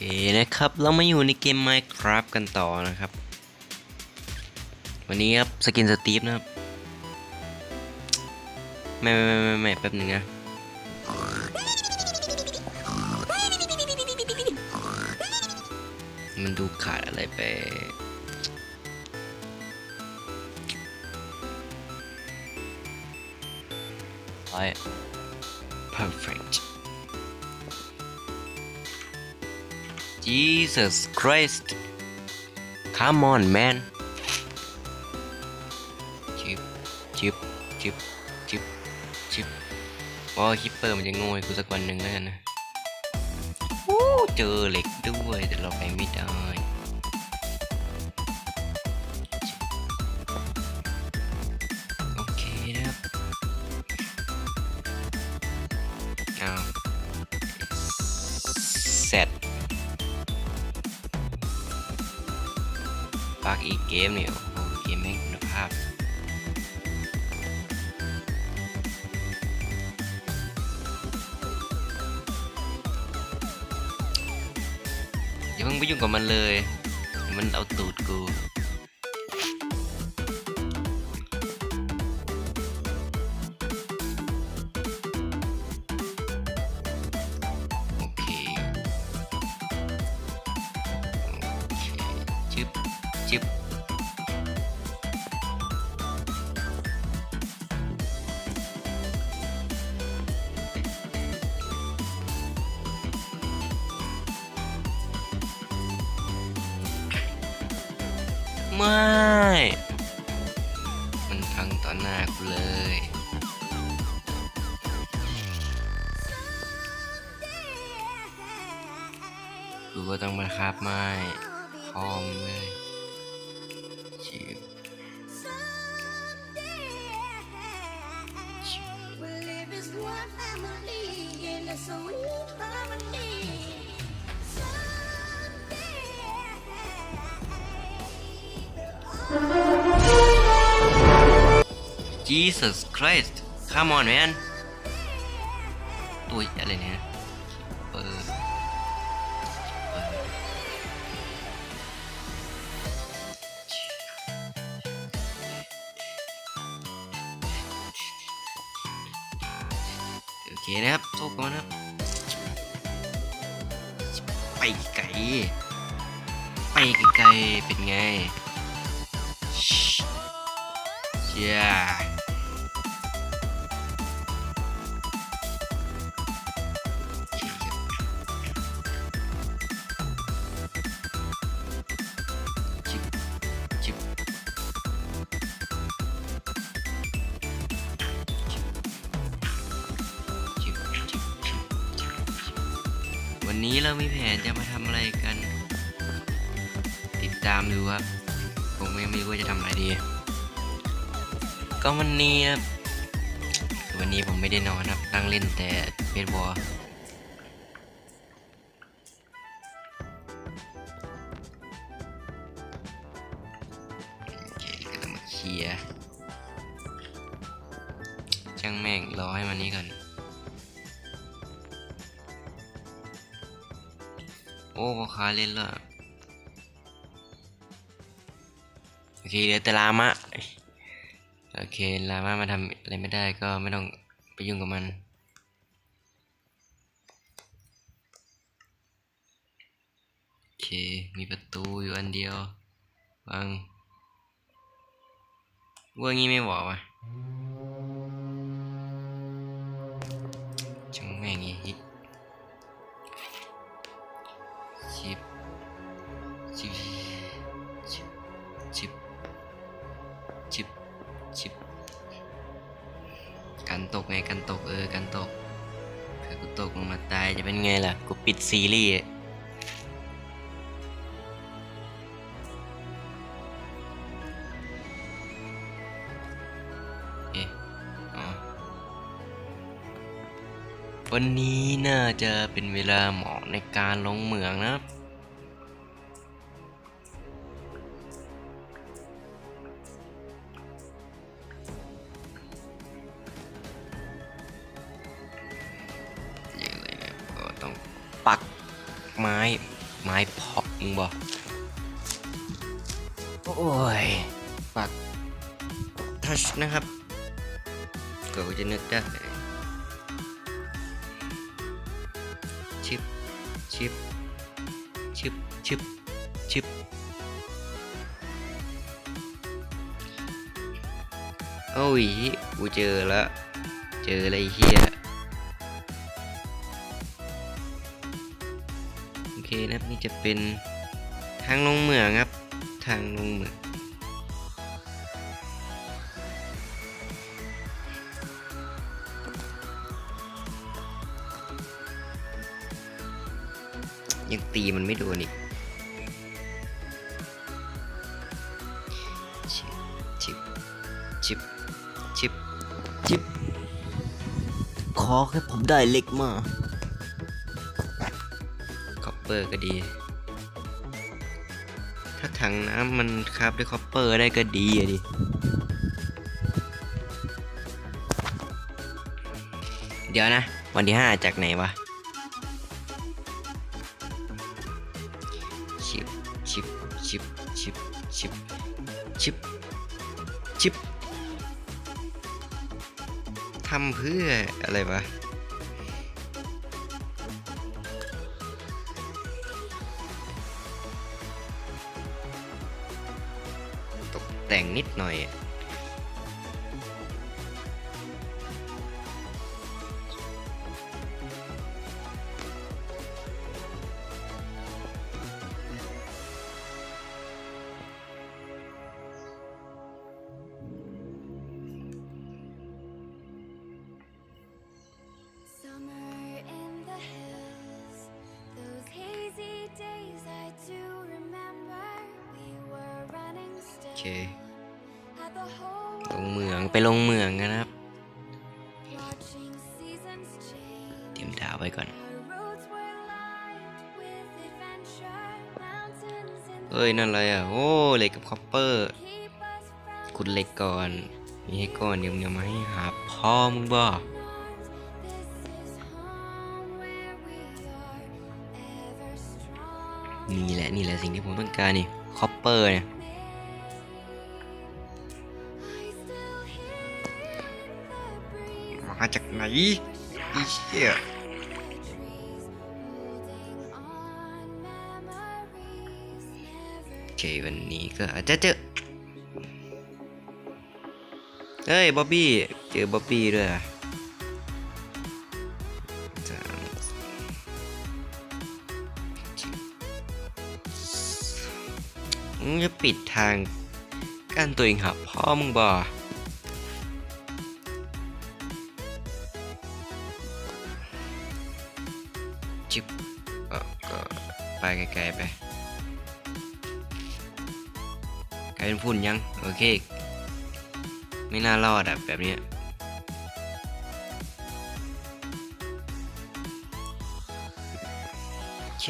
เคนะครับ เรามาอยู่ในเกม Minecraft กันต่อนะครับ วันนี้ครับสกินสตีฟนะครับ ไม่ไม่ไม่ไม่ไม่แป๊บหนึ่งนะมันดูขาดอะไรไปไป perfect Jesus Christ come on man จิบจิบจิบจิบจิบว่าฮิปเปอร์มันจะโง่กูสักวันหนึ่งแล้วกันนะโอ้เจอเหล็กด้วยแต่เราไปไม่ได้ บจึ๊ Jesus Christ come on man ตัวอะไรเนี่ย นนี้เรามีแผนจะมาทำอะไรกัน ติดตามดูครับ ผมยังไม่รู้ว่าจะทำอะไรดี ก็วันนี้ครับวันนี้ผมไม่ได้นอนครับนั่งเล่นแต่เบสบอล อ้พ่อค้าเล่นและโอเคเดี๋ยวแต่ลามะโอเคลามะมาทำอะไรไม่ได้ก็ไม่ต้องไปยุ่งกับมันโอเคมีประตูอยู่อันเดียววางว่างี้ไม่บอกว่ะ กันตกไงกันตกเออกันตกถ้ากูตกลงมาตายจะเป็นไงล่ะ กูปิดซีรีส์เอ๊ะอ๋อวันนี้น่าจะเป็นเวลาเหมาะในการลงเหมืองนะครับ มึงบอกโอ้ยปากทัชนะครับก็จะนึกได้ชิปชิปชิปชิปชิปโอ้ยกูเจอแล้วเจออะไรเฮีย นี่จะเป็นทางลงเหมืองครับ ทางลงเหมืองยังตีมันไม่โดนอีกชิปชิปชิปชิปชิปขอแค่ผมได้เล็กมาคอป เปอร์ก็ดี ถ้าถังน้ำมันคราบด้วยคอปเปอร์ได้ก็ดีอะดิเดี๋ยวนะ วันที่ห้าจากไหนวะชิปชิปชิปชิปชิปชิปชิปทำเพื่ออะไรวะ เค ลงเหมืองไปลงเหมืองกันนะครับ เตรียมดาวไว้ก่อน เอ้ย นั่นอะไรอะ โอ้เหล็กกับคอปเปอร์ขุดเหล็กก่อน มีให้ก่อนเดี๋ยวมึงมาให้หาพ่อมึงบ่นี่แหละ นี่แหละสิ่งที่ผมต้องการนี่คอปเปอร์เนี่ย จากไหนอีเชี่ยโอเควันนี้ก็อาจจะเจอเฮ้ยบ๊อบบี้ เจอบ๊อบบี้ด้วยอะสามจะปิดทางกั้นตัวเองหาพ่อมึงบ่ิบเออก็ไปไกลๆไปกลายเป็นฝุ่นยัง โอเค ไม่น่ารอดอะแบบนี้โอเค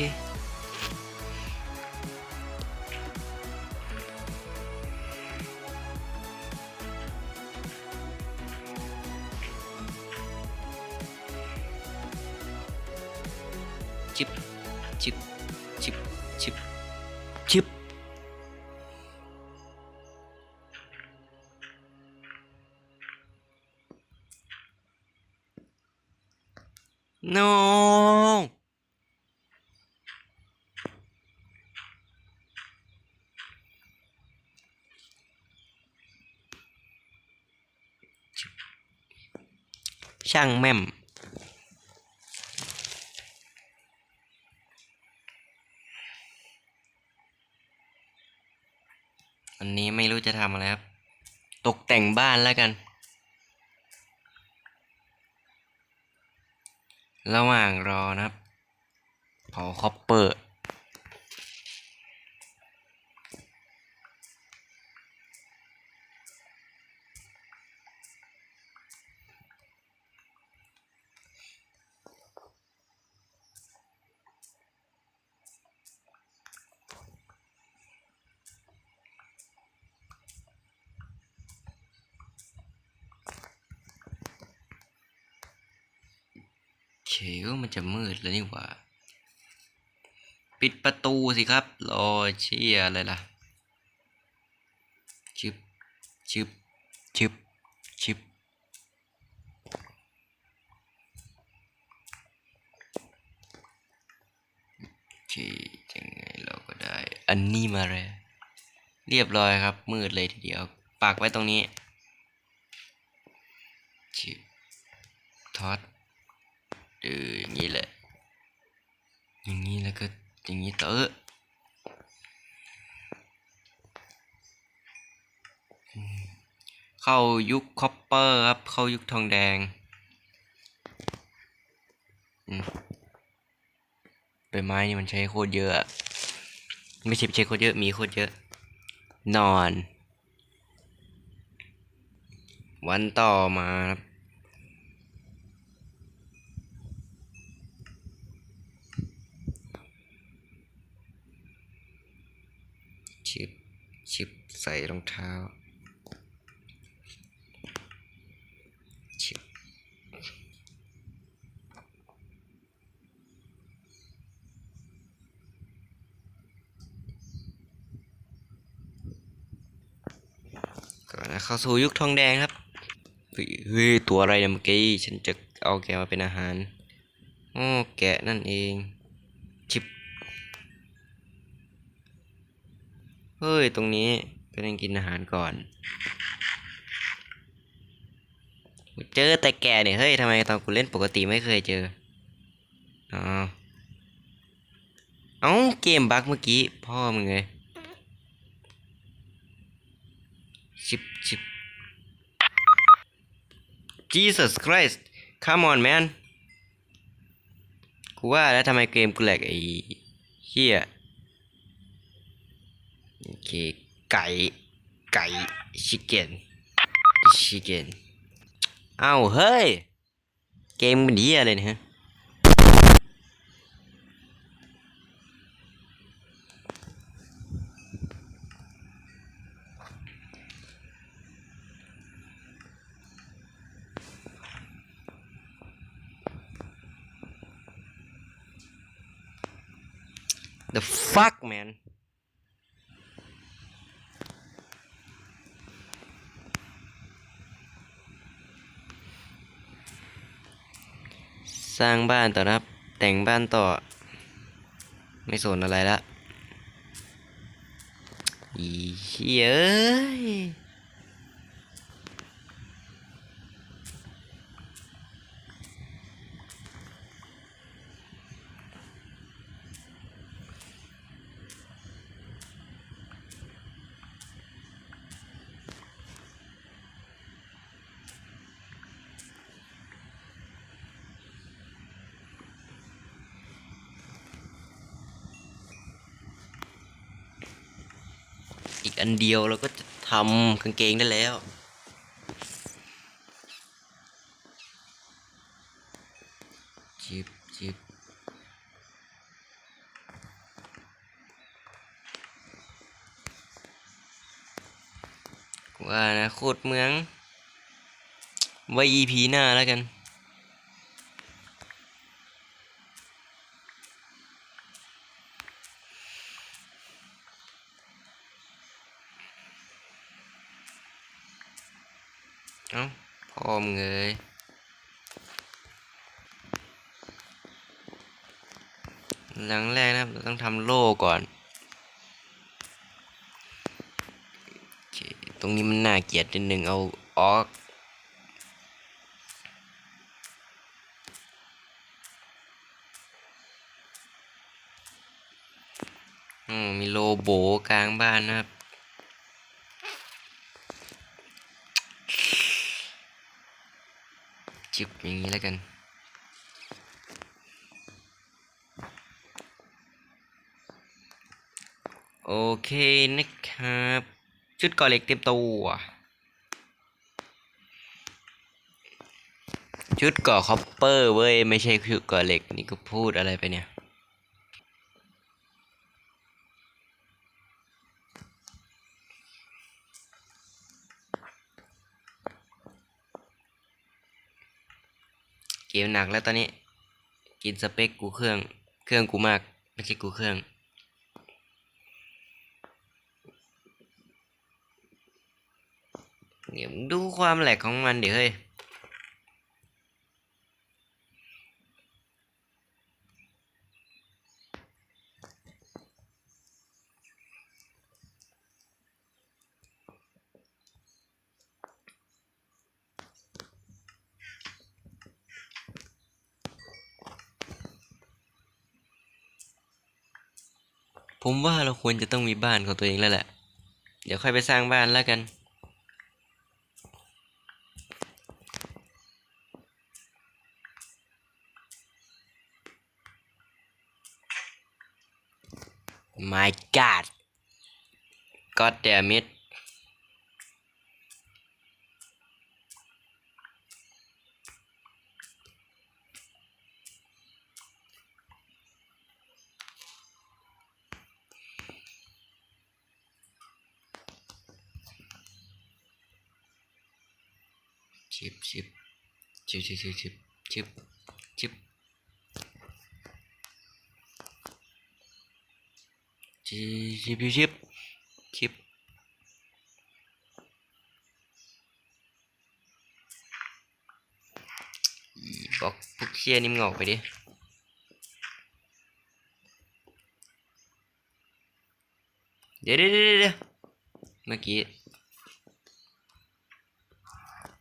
ช่างแม่มวันนี้ไม่รู้จะทำอะไรครับ ตกแต่งบ้านแล้วกัน ระหว่างรอนะครับเผาคอปเปอร์ โอเคก็มันจะมืดแล้วนี่หว่า ปิดประตูสิครับ รอเชียอะไรล่ะชึบชึบชึบชึบโอเคยังไงเราก็ได้ อันนี้มาเลยเรียบร้อยครับ มืดเลยทีเดียว ปากไว้ตรงนี้ชิบทอดเอออย่างนี้แหละ อย่างนี้แล้วก็อย่างนี้ต่อเอออืมเข้ายุคคอปเปอร์ครับ เข้ายุคทองแดงอืมใบไม้นี่มันใช้โคตรเยอะอะ ไม่ใช่ใช้โคตรเยอะ มีโคตรเยอะ นอน วันต่อมาครับชิบชิบ ใส่รองเท้าก่อนนะเข้าสู่ยุคทองแดงครับเฮ้ยตัวอะไรเนี่ยเมื่อกี้ฉันจะเอาแกมาเป็นอาหารอ๋อแกะนั่นเองชิบเฮ้ย ตรงนี้ ก็ต้องกินอาหารก่อนเจอแต่แกเนี่ยเฮ้ยทำไมตอนกูเล่นปกติไม่เคยเจออ๋อเอ้าเกมบั๊กเมื่อกี้พ่อมึงเลยชิบชิบ Jesus Christ come on man กูว่าแล้วทำไมเกมกูแหลกไอ้เหี้ยโอเค ไก่ไก่ chicken chicken เอ้าเฮ้ยเกมมันเหี้ยอะไรเนี่ยฮะ The fuck man สร้างบ้านต่อนะครับ แต่งบ้านต่อ ไม่สนอะไรละอีเหี้ย นเดียวเราก็จะทำกางเกงได้แล้ว จิบจิบว่านะโคตรเมือง ไว้ EP หน้าแล้วกัน เอ้าพ่อมึงเอ้ยหลังแรกนะครับ เราต้องทำโล่ก่อนโอเคตรงนี้มันน่าเกลีย ดนิดนึงเอาออกอืมมีโลโบกลางบ้านนะครับ จิบอย่างนี้แล้วกันโอเคนะครับ ชุดก่อเหล็กเต็มตัว ชุดก่อคอปเปอร์เว้ย ไม่ใช่ชุดก่อเหล็กนี่ก็พูดอะไรไปเนี่ย เกมหนักแล้วตอนนี้ กินสเปคกูเครื่องเครื่องกูมาก ไม่ใช่กูเครื่องเดี๋ยวดูความแหลกของมันเดี๋ยวเฮ้ย ผมว่าเราควรจะต้องมีบ้านของตัวเองแล้วแหละ เดี๋ยวค่อยไปสร้างบ้านแล้วกัน My God God damn it ชิบชิบ ชิบชิบชิบชิบชิบชิบชิบชิบชิบชิบอีบอกพวกเชียนี่มึงอกไปดิเดี๋ยวเดี๋ยวเดี๋ยวเมื่อกี้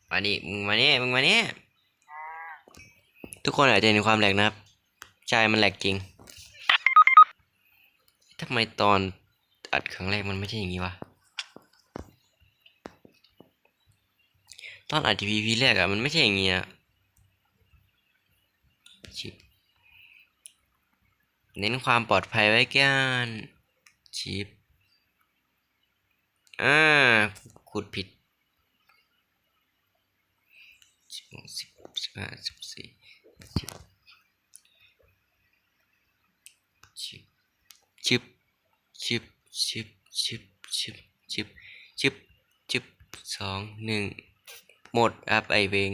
มานี่มึงมานี่มึงมานี่ ทุกคนอาจจะเห็นความแหลกนะครับ ใช่มันแหลกจริงทำไมตอนอัดครั้งแรกมันไม่ใช่อย่างนี้วะตอนอัด TPP แรกอะมันไม่ใช่อย่างนี้อะเน้นความปลอดภัยไว้กันชิปอ่าขุดผิดสิบหกสิบสิบห้าสิบสี่ สิบชิบชิบชิบชิบชิบชิบชิบชิบสองหนึ่งหมดอัพไอเวง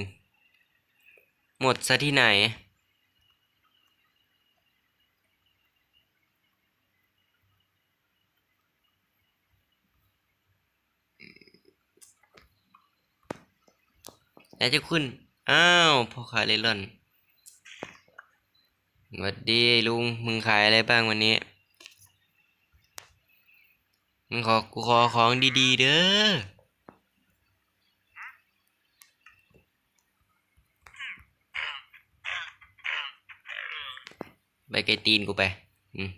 หมดซะที่ไหน แล้วจะขึ้น อ้าวพอขายเลร่อน สวัสดีลุง มึงขายอะไรบ้างวันนี้ มึงขอกูขอของดีๆ เด้อ ไปไกลตีนกูไปม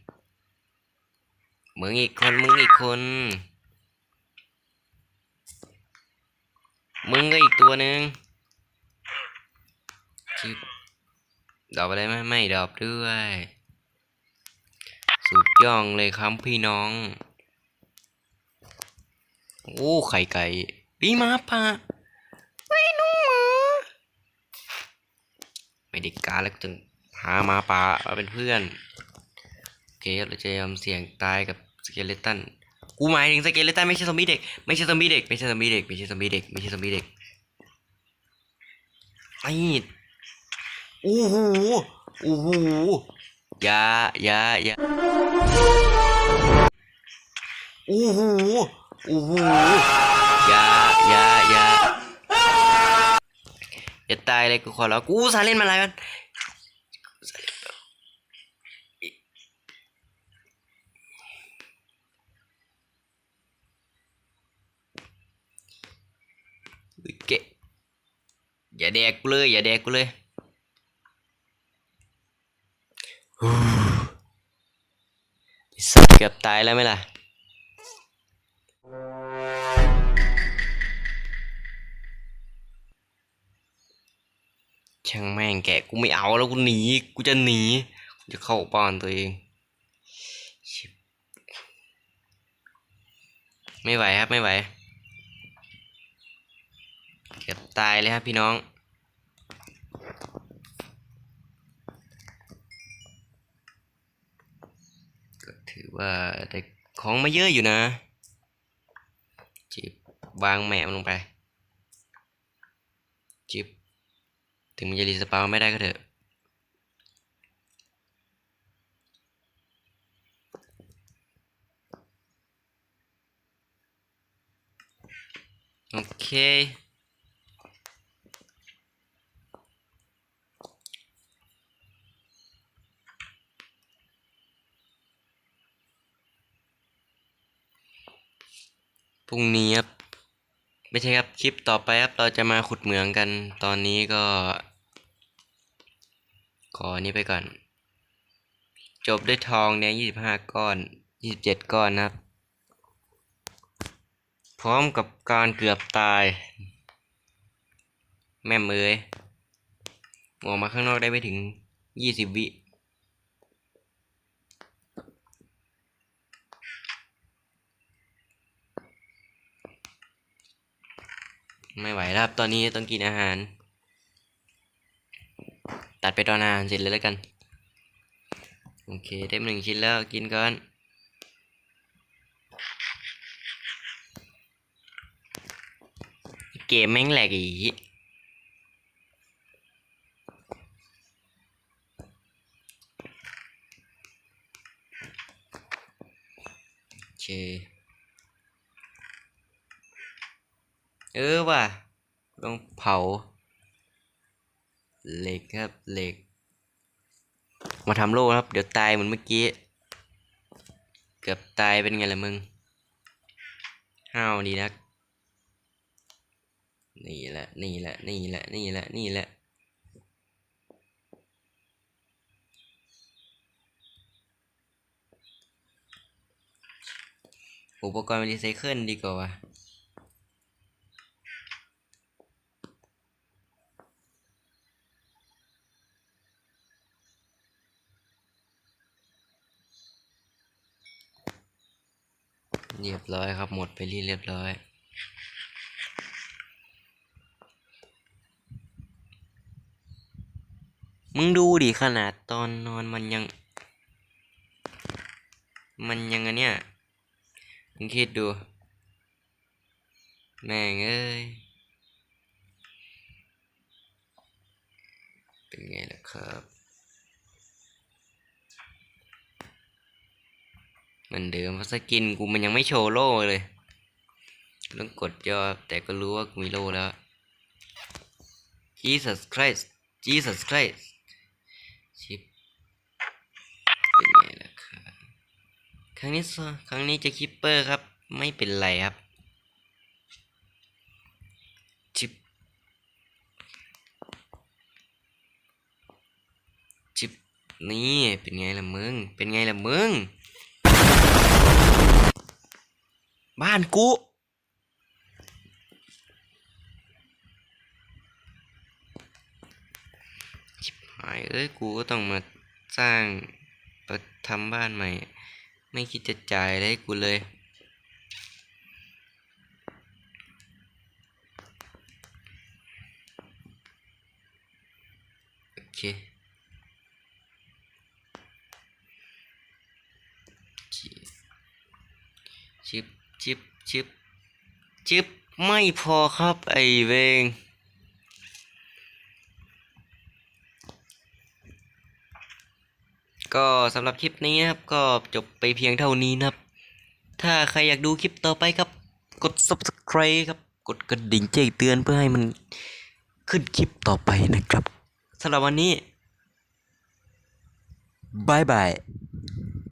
มึงอีกคน มึงอีกคน มึงก็อีกตัวหนึ่งชิบ ดอกอะไรไหมไม่ดอกด้วย สุดย่องเลยครับพี่น้อง โอ้ไข่ไก่ปีหมาป่าไอ้น้องหมาไม่ได้การแล้วจึงหาหมาป่ามาเป็นเพื่อนโอเคครับเราจะยอมเสี่ยงตายกับสเกเลตันกูหมายถึงสเกเลตันไม่ใช่ซอมบี้เด็กไม่ใช่ซอมบี้เด็กไม่ใช่ซอมบี้เด็กไม่ใช่ซอมบี้เด็กไม่ใช่ซอมบี้เด็กไอ้ โอ้โหโอ้โหยายายาโอ้โหโอ้โหยายายาอย่าตายเลยกูขอร้องกูอุตสาเล่นมาหลายวันเกะอย่าแดกกูเลย อย่าแดกกูเลย ฮู้ไอ้ สัตว์เกือบตายแล้วไหมล่ะ ช่างแม่งแกกูไม่เอาแล้วกูหนี กูจะหนี กูจะเข้าป้อนตัวเอง ไม่ไหวครับไม่ไหว เกือบตายเลยครับพี่น้องือว่าแต่ของมาเยอะอยู่นะจิบวางแหมมลงไป จิบ ถึงมันจะรีสปาวไม่ได้ก็เถอะ โอเค พรุ่งนี้ครับไม่ใช่ครับคลิปต่อไปครับเราจะมาขุดเหมืองกันตอนนี้ก็ ขออนนี้ไปก่อน จบด้วยทองเนี่ยยี่สิบห้าก้อนยี่สิบเจ็ดก้อนนะครับ พร้อมกับการเกือบตาย แม่มเอ้ยออกมาข้างนอกได้ไม่ถึงยี่สิบวิ ไม่ไหวแล้วครับตอนนี้ต้องกินอาหาร ตัดไปตอนอาหารเสร็จเลยแล้วกัน โอเคได้มหนึ่งชิ้นแล้วกินก่อนเกมแม่งแหลกอีกโอเค เออว่ะต้องเผา เหล็กครับเหล็ก มาทำโล่ครับ เดี๋ยวตายเหมือนเมื่อกี้ เกือบตายเป็นไงล่ะมึงห้าวดีนักนี่แหละนี่แหละนี่แหละนี่แหละนี่แหละอุปกรณ์รีไซเคิลดีกว่าว่ะ เรีย บร้อยครับ หมดไปที่เรียบร้อย มึงดูดิขนาดตอนนอนมันยัง มันยังอันเนี้ยมึงคิดดู แม่งเอ้ย เป็นไงล่ะครับ เหมือนเดิมเพราะสกินกูมันยังไม่โชว์โล่เลยต้องกดยอแต่ก็รู้ว่ากูมีโล่แล้ว Jesus Christ Jesus Christ ชิปเป็นไงล่ะครับครั้งนี้ครั้งนี้จะคิปเปอร์ครับ ไม่เป็นไรครับชิปชิปนี่เป็นไงล่ะมึง เป็นไงล่ะมึง บ้านกู ชิบหายเอ้ย กูก็ต้องมาสร้างประทำบ้านใหม่ ไม่คิดจะจ่ายอะไรให้กูเลยโอเค ชิบ ชิบชิบชิบไม่พอครับไอเวงก็สำหรับคลิปนี้ครับก็จบไปเพียงเท่านี้นะครับ ถ้าใครอยากดูคลิปต่อไปครับ กด subscribe ครับ กดกระดิ่งแจ้งเตือนเพื่อให้มันขึ้นคลิปต่อไปนะครับสำหรับวันนี้บายบาย